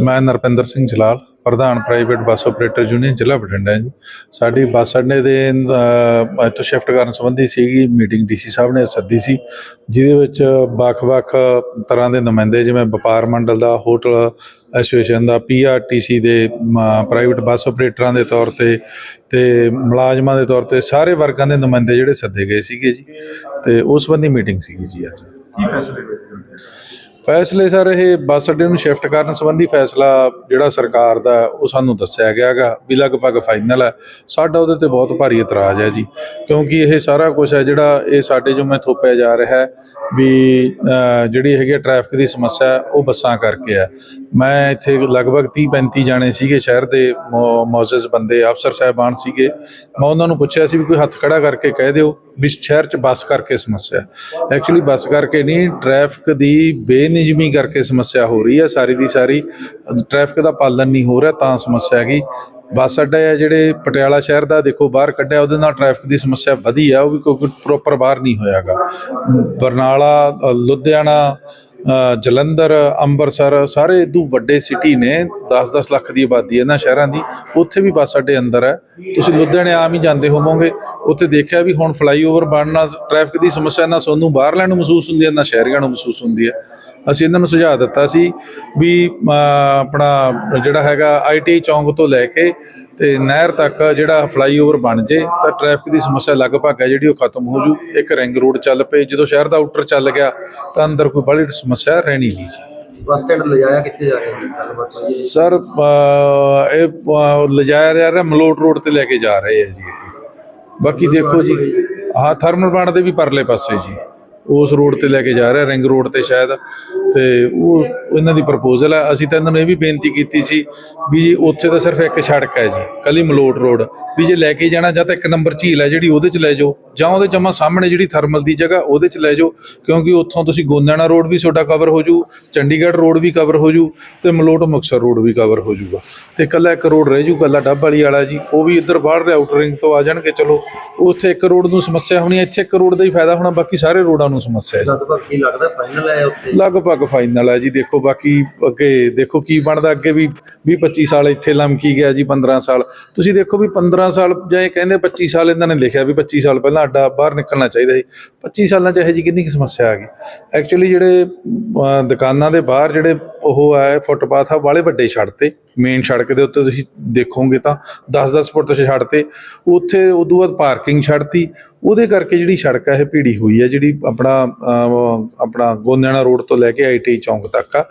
ਮੈਂ ਨਰਪਿੰਦਰ ਸਿੰਘ ਜਲਾਲ ਪ੍ਰਧਾਨ private bus operator union ਜ਼ਿਲ੍ਹਾ ਬਠਿੰਡਾ ਜੀ। ਸਾਡੀ ਬੱਸ ਅੱਡੇ ਦੇ ਅਹ, ਇੱਥੋਂ ਸ਼ਿਫਟ ਕਰਨ ਸੰਬੰਧੀ ਸੀਗੀ ਮੀਟਿੰਗ ਡੀਸੀ ਸਾਹਿਬ ਨੇ ਸੱਦੀ ਸੀ ਜਿਹਦੇ ਵਿੱਚ ਵੱਖ-ਵੱਖ ਤਰ੍ਹਾਂ ਦੇ ਨੁਮਾਇੰਦੇ ਜਿਵੇਂ ਵਪਾਰ ਮੰਡਲ ਦਾ ਹੋਟਲ ਐਸੋਸੀਏਸ਼ਨ ਦਾ ਪੀਆਰਟੀਸੀ ਦੇ ਪ੍ਰਾਈਵੇਟ ਬੱਸ ਆਪਰੇਟਰਾਂ ਦੇ ਤੌਰ ਤੇ ਤੇ ਮੁਲਾਜ਼ਮਾਂ ਦੇ ਤੌਰ ਤੇ ਸਾਰੇ ਵਰਗਾਂ ਦੇ ਨੁਮਾਇੰਦੇ ਜਿਹੜੇ ਸੱਦੇ ਗਏ ਸੀਗੇ ਜੀ। ਤੇ ਉਸ ਸੰਬੰਧੀ ਮੀਟਿੰਗ ਸੀਗੀ ਜੀ ਅੱਜ। ਕੀ ਫੈਸਲੇ ਹੋਏ ਜੀ? ਫੈਸਲੇ ਸਰ, ਇਹ ਬੱਸ ਅੱਡੇ ਨੂੰ ਸ਼ਿਫਟ ਕਰਨ ਸੰਬੰਧੀ ਫੈਸਲਾ ਜਿਹੜਾ ਸਰਕਾਰ ਦਾ, ਉਹ ਸਾਨੂੰ ਦੱਸਿਆ ਗਿਆਗਾ ਵੀ ਲਗਭਗ ਫਾਈਨਲ ਹੈ। ਸਾਡਾ ਉਹਦੇ ਤੇ ਬਹੁਤ ਭਾਰੀ ਇਤਰਾਜ਼ ਹੈ ਜੀ, ਕਿਉਂਕਿ ਇਹ ਸਾਰਾ ਕੁਝ ਹੈ ਜਿਹੜਾ ਇਹ ਸਾਡੇ ਜੁਮੇ ਥੋਪਿਆ ਜਾ ਰਿਹਾ ਹੈ ਵੀ ਜਿਹੜੀ ਹੈਗੀ ਟ੍ਰੈਫਿਕ ਦੀ ਸਮੱਸਿਆ ਉਹ ਬੱਸਾਂ ਕਰਕੇ ਹੈ। ਮੈਂ ਇੱਥੇ ਲਗਭਗ 30 35 ਜਾਣੇ ਸੀਗੇ ਸ਼ਹਿਰ ਦੇ ਮੌਜਜ਼ ਬੰਦੇ, ਅਫਸਰ ਸਾਹਿਬਾਨ ਸੀਗੇ। ਮੈਂ ਉਹਨਾਂ ਨੂੰ ਪੁੱਛਿਆ ਸੀ ਵੀ ਕੋਈ ਹੱਥ ਖੜਾ ਕਰਕੇ ਕਹਿ ਦਿਓ ਵੀ ਸ਼ਹਿਰ 'ਚ ਬੱਸ ਕਰਕੇ ਸਮੱਸਿਆ ਐਕਚੁਅਲੀ ਬੱਸ ਕਰਕੇ ਨਹੀਂ ਟ੍ਰੈਫਿਕ ਦੀ ਬੇਨ ਬੇਨਿਯਮੀ ਕਰਕੇ ਸਮੱਸਿਆ ਹੋ ਰਹੀ ਹੈ, ਸਾਰੀ ਦੀ ਸਾਰੀ ਟ੍ਰੈਫਿਕ ਦਾ ਪਾਲਣ ਨਹੀਂ ਹੋ ਰਿਹਾ, ਤਾਂ ਸਮੱਸਿਆ ਹੈਗੀ। ਬੱਸ ਅੱਡਾ ਹੈ ਜਿਹੜੇ ਪਟਿਆਲਾ ਸ਼ਹਿਰ ਦਾ, ਦੇਖੋ ਬਾਹਰ ਕੱਢਿਆ, ਉਹਦੇ ਨਾਲ ਟ੍ਰੈਫਿਕ ਦੀ ਸਮੱਸਿਆ ਵਧੀ ਆ, ਉਹ ਵੀ ਕੋਈ ਪ੍ਰੋਪਰ ਬਾਹਰ ਨਹੀਂ ਹੋਇਆਗਾ ਬਰਨਾਲਾ ਲੁਧਿਆਣਾ ਜਲੰਧਰ, ਅੰਮ੍ਰਿਤਸਰ, ਸਾਰੇ ਇਦੋਂ ਵੱਡੇ ਸਿਟੀ ਨੇ 10-10 ਲੱਖ ਦੀ ਆਬਾਦੀ ਹੈ ਇਹਨਾਂ ਸ਼ਹਿਰਾਂ ਦੀ, ਉੱਥੇ ਵੀ ਬੱਸ ਅੱਡੇ ਅੰਦਰ ਹੈ। ਤੁਸੀਂ ਲੁਧਿਆਣੇ ਆਮ ਹੀ ਜਾਂਦੇ ਹੋਵੋਗੇ, ਉੱਥੇ ਦੇਖਿਆ ਵੀ ਹੁਣ ਫਲਾਈਓਵਰ ਬਣਨ ਨਾਲ ਟ੍ਰੈਫਿਕ ਦੀ ਸਮੱਸਿਆ ਨਾ ਸਾਨੂੰ ਬਾਹਰਲਿਆਂ ਨੂੰ ਮਹਿਸੂਸ ਹੁੰਦੀ ਹੈ, ਨਾ ਸ਼ਹਿਰੀਆਂ ਨੂੰ ਮਹਿਸੂਸ ਹੁੰਦੀ ਹੈ। ਅਸੀਂ ਇਹਨਾਂ ਨੂੰ ਸੁਝਾਅ ਦਿੱਤਾ ਸੀ ਵੀ ਆਪਣਾ ਜਿਹੜਾ ਹੈਗਾ ਆਈਟੀ ਚੌਂਕ ਤੋਂ ਲੈ ਕੇ ਤੇ ਨਹਿਰ ਤੱਕ ਜਿਹੜਾ ਫਲਾਈਓਵਰ ਬਣ ਜੇ, ਤਾਂ ਟ੍ਰੈਫਿਕ ਦੀ ਸਮੱਸਿਆ ਲਗਭਗ ਹੈ ਜਿਹੜੀ ਉਹ ਖਤਮ ਹੋ ਜੂ। ਇੱਕ ਰਿੰਗ ਰੋਡ ਚੱਲ ਪਏ, ਜਦੋਂ ਸ਼ਹਿਰ ਦਾ ਆਊਟਰ ਚੱਲ ਗਿਆ, ਤਾਂ ਅੰਦਰ ਕੋਈ ਬੜੀ ਸਮੱਸਿਆ ਰਹਿਣੀ ਨਹੀਂ ਜੀ ਬੱਸ ਸਟੈਂਡ ਲਿਜਾਇਆ ਕਿੱਥੇ ਜਾ ਰਹੇ ਜੀ ਗੱਲਬਾਤ ਹੋਈ ਹੈ ਸਰ ਇਹ ਅ, ਲਿਜਾਇਆ ਜਾ ਰਿਹਾ ਮਲੋਟ ਰੋਡ ਤੇ ਲੈ ਕੇ ਜਾ ਰਹੇ ਆ ਜੀ ਇਹ। ਬਾਕੀ ਦੇਖੋ ਜੀ ਹਾਂ ਥਰਮਲ ਪਲਾਂਟ ਦੇ ਵੀ ਪਰਲੇ ਪਾਸੇ ਜੀ। ਉਸ ਰੋਡ ਤੇ ਲੈ ਕੇ ਜਾ ਰਿਹਾ, ਰਿੰਗ ਰੋਡ ਤੇ ਸ਼ਾਇਦ। ਤੇ ਉਹ ਇਹਨਾਂ ਦੀ ਪ੍ਰਪੋਜ਼ਲ ਹੈ। ਅਸੀਂ ਤਾਂ ਇਹਨਾਂ ਨੂੰ ਇਹ ਵੀ ਬੇਨਤੀ ਕੀਤੀ ਸੀ ਵੀ ਜੀ ਉੱਥੇ ਤਾਂ ਸਿਰਫ ਇੱਕ ਸੜਕ ਹੈ ਜੀ ਕੱਲੀ ਮਲੋਟ ਰੋਡ। ਵੀ ਜੇ ਲੈ ਕੇ ਜਾਣਾ, ਜਾਂ ਤਾਂ ਇੱਕ ਨੰਬਰ ਝੀਲ ਹੈ ਜਿਹੜੀ ਉਹਦੇ ਚ ਲੈ ਜਾਓ, ਜਾਂ ਉਹਦੇ ਜਮਾ ਸਾਹਮਣੇ ਜਿਹੜੀ ਥਰਮਲ ਦੀ ਜਗ੍ਹਾ, ਉਹਦੇ ਚ ਲੈ ਜਾਓ। ਕਿਉਂਕਿ ਉੱਥੋਂ ਤੁਸੀਂ ਗੋਂਦਿਆਣਾ ਰੋਡ ਵੀ ਤੁਹਾਡਾ ਕਵਰ ਹੋ ਜੂ ਚੰਡੀਗੜ੍ਹ ਰੋਡ ਵੀ ਕਵਰ ਹੋ ਜੂ ਤੇ ਮਲੋਟ ਮੁਕਤਸਰ ਰੋਡ ਵੀ ਕਵਰ ਹੋ ਜੂਗਾ ਤੇ ਕੱਲਾ ਇੱਕ ਰੋਡ ਰਹਿ ਜੂ ਕੱਲਾ ਡੱਬ ਵਾਲੀ ਵਾਲਾ ਜੀ, ਉਹ ਵੀ ਇੱਧਰ ਬਾਹਰ ਦੇ ਆਊਟਰ ਰਿੰਗ ਤੋਂ ਆ ਜਾਣਗੇ, ਚਲੋ। ਉੱਥੇ ਇੱਕ ਰੋਡ ਨੂੰ ਸਮੱਸਿਆ ਹੋਣੀ ਇੱਥੇ ਇੱਕ ਰੋਡ ਦਾ ਹੀ ਫਾਇਦਾ ਹੋਣਾ, ਬਾਕੀ ਸਾਰੇ ਰੋਡਾਂ ਨੂੰ ਸਮੱਸਿਆ ਹੈ। ਲਗਭਗ ਕੀ ਲੱਗਦਾ ਫਾਈਨਲ ਹੈ ਉੱਥੇ? ਲਗਭਗ ਫਾਈਨਲ ਹੈ ਜੀ। ਦੇਖੋ ਬਾਕੀ ਅੱਗੇ ਦੇਖੋ ਕੀ ਬਣਦਾ। ਅੱਗੇ ਵੀ 20 25 ਸਾਲ ਇੱਥੇ ਲਮਕੀ ਗਿਆ ਜੀ 15 ਸਾਲ। ਤੁਸੀਂ ਦੇਖੋ ਵੀ 15 ਸਾਲ ਜਾਂ ਇਹ ਕਹਿੰਦੇ 25 ਸਾਲ ਇਹਨਾਂ ਨੇ ਲਿਖਿਆ ਵੀ 25 ਸਾਲ ਪਹਿਲਾਂ ਅੱਡਾ ਬਾਹਰ ਨਿਕਲਣਾ ਚਾਹੀਦਾ ਸੀ। 25 ਸਾਲਾਂ ਚ ਇਹ ਜੀ ਕਿੰਨੀ ਕੁ ਸਮੱਸਿਆ ਆ ਗਈ। ਐਕਚੁਅਲੀ ਜਿਹੜੇ ਦੁਕਾਨਾਂ ਦੇ ਬਾਹਰ ਜਿਹੜੇ ਉਹ ਹੈ ਫੁੱਟਪਾਥ ਆ, ਵਾਲੇ ਵੱਡੇ ਛੱਡ ਤੇ ਮੇਨ ਸੜਕ ਦੇ ਉੱਤੇ ਤੁਸੀਂ ਦੇਖੋਗੇ ਤਾਂ 10-10 ਫੁੱਟ ਤੇ ਛੱਡ ਤੇ, ਉੱਥੇ ਉਦੋਂ ਬਾਅਦ ਪਾਰਕਿੰਗ ਛੱਡਤੀ, ਉਹਦੇ ਕਰਕੇ ਜਿਹੜੀ ਸੜਕ ਹੈ ਇਹ ਭੀੜੀ ਹੋਈ ਹੈ ਜਿਹੜੀ ਆਪਣਾ ਆਪਣਾ ਗੋਂਦਿਆਣਾ ਰੋਡ ਤੋਂ ਲੈ ਕੇ ਆਈਟੀ ਚੌਂਕ ਤੱਕ ਆ।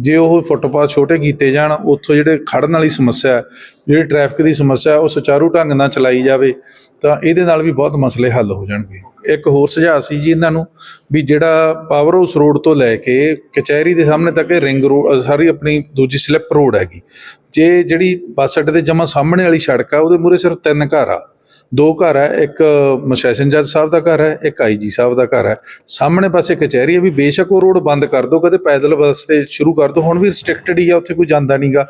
ਜੇ ਉਹ ਫੁੱਟਪਾਥ ਛੋਟੇ ਕੀਤੇ ਜਾਣ, ਉੱਥੋਂ ਜਿਹੜੇ ਖੜਨ ਵਾਲੀ ਸਮੱਸਿਆ ਜਿਹੜੀ ਟ੍ਰੈਫਿਕ ਦੀ ਸਮੱਸਿਆ, ਉਹ ਸੁਚਾਰੂ ਢੰਗ ਨਾਲ ਚਲਾਈ ਜਾਵੇ, ਤਾਂ ਇਹਦੇ ਨਾਲ ਵੀ ਬਹੁਤ ਮਸਲੇ ਹੱਲ ਹੋ ਜਾਣਗੇ। ਇੱਕ ਹੋਰ ਸੁਝਾਅ ਸੀ ਜੀ ਇਹਨਾਂ ਨੂੰ ਵੀ ਜਿਹੜਾ ਪਾਵਰ ਹਾਊਸ ਰੋਡ ਤੋਂ ਲੈ ਕੇ ਕਚਹਿਰੀ ਦੇ ਸਾਹਮਣੇ ਤੱਕ ਇਹ ਰਿੰਗ ਰੋਡ ਸਾਰੀ ਆਪਣੀ ਦੂਜੀ ਸਲਿੱਪ ਰੋਡ ਹੈਗੀ। ਜੇ ਜਿਹੜੀ ਬੱਸ ਅੱਡੇ ਦੇ ਜਮਾ ਸਾਹਮਣੇ ਵਾਲੀ ਸੜਕ ਆ, ਉਹਦੇ ਮੂਰੇ ਸਿਰਫ ਤਿੰਨ ਘਰ ਆ। ਦੋ ਘਰ ਹੈ, ਇੱਕ ਸੈਸ਼ਨ ਜੱਜ ਸਾਹਿਬ ਦਾ ਘਰ ਹੈ, ਇੱਕ ਆਈਜੀ ਸਾਹਿਬ ਦਾ ਘਰ ਹੈ। ਸਾਹਮਣੇ ਪਾਸੇ ਕਚਹਿਰੀ ਹੈ ਵੀ ਬੇਸ਼ੱਕ ਉਹ ਰੋਡ ਬੰਦ ਕਰ ਦਿਓ ਕਦੇ ਪੈਦਲ ਰਸਤੇ ਸ਼ੁਰੂ ਕਰ ਦਿਓ ਹੁਣ ਵੀ ਰਿਸਟ੍ਰਿਕਟਡ ਹੀ ਆ, ਉੱਥੇ ਕੋਈ ਜਾਂਦਾ ਨਹੀਂਗਾ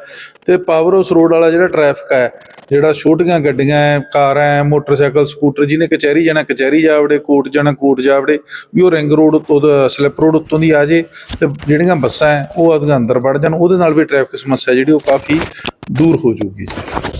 ਤੇ ਪਾਵਰ ਹਾਊਸ ਰੋਡ ਵਾਲਾ ਜਿਹੜਾ ਟ੍ਰੈਫਿਕ ਹੈ, ਜਿਹੜਾ ਛੋਟੀਆਂ ਗੱਡੀਆਂ ਹੈ, ਕਾਰਾਂ ਹੈ, ਮੋਟਰਸਾਈਕਲ, ਸਕੂਟਰ, ਜਿਹਨੇ ਕਚਹਿਰੀ ਜਾਣਾ, ਕਚਹਿਰੀ ਜਾਵੜੇ ਕੋਟ ਜਾਣਾ, ਕੋਰਟ ਜਾਵੜੇ, ਵੀ ਉਹ ਰਿੰਗ ਰੋਡ ਉੱਤੋਂ ਦਾ ਸਲਿੱਪ ਰੋਡ ਉੱਤੋਂ ਦੀ ਆ ਜੇ, ਤੇ ਜਿਹੜੀਆਂ ਬੱਸਾਂ ਹੈ, ਉਹ ਉਹਦੇ ਅੰਦਰ ਵੜ ਜਾਣ। ਉਹਦੇ ਨਾਲ ਵੀ ਟ੍ਰੈਫਿਕ ਸਮੱਸਿਆ ਜਿਹੜੀ ਉਹ ਕਾਫੀ ਦੂਰ ਹੋ ਜਾਊਗੀ ਜੀ।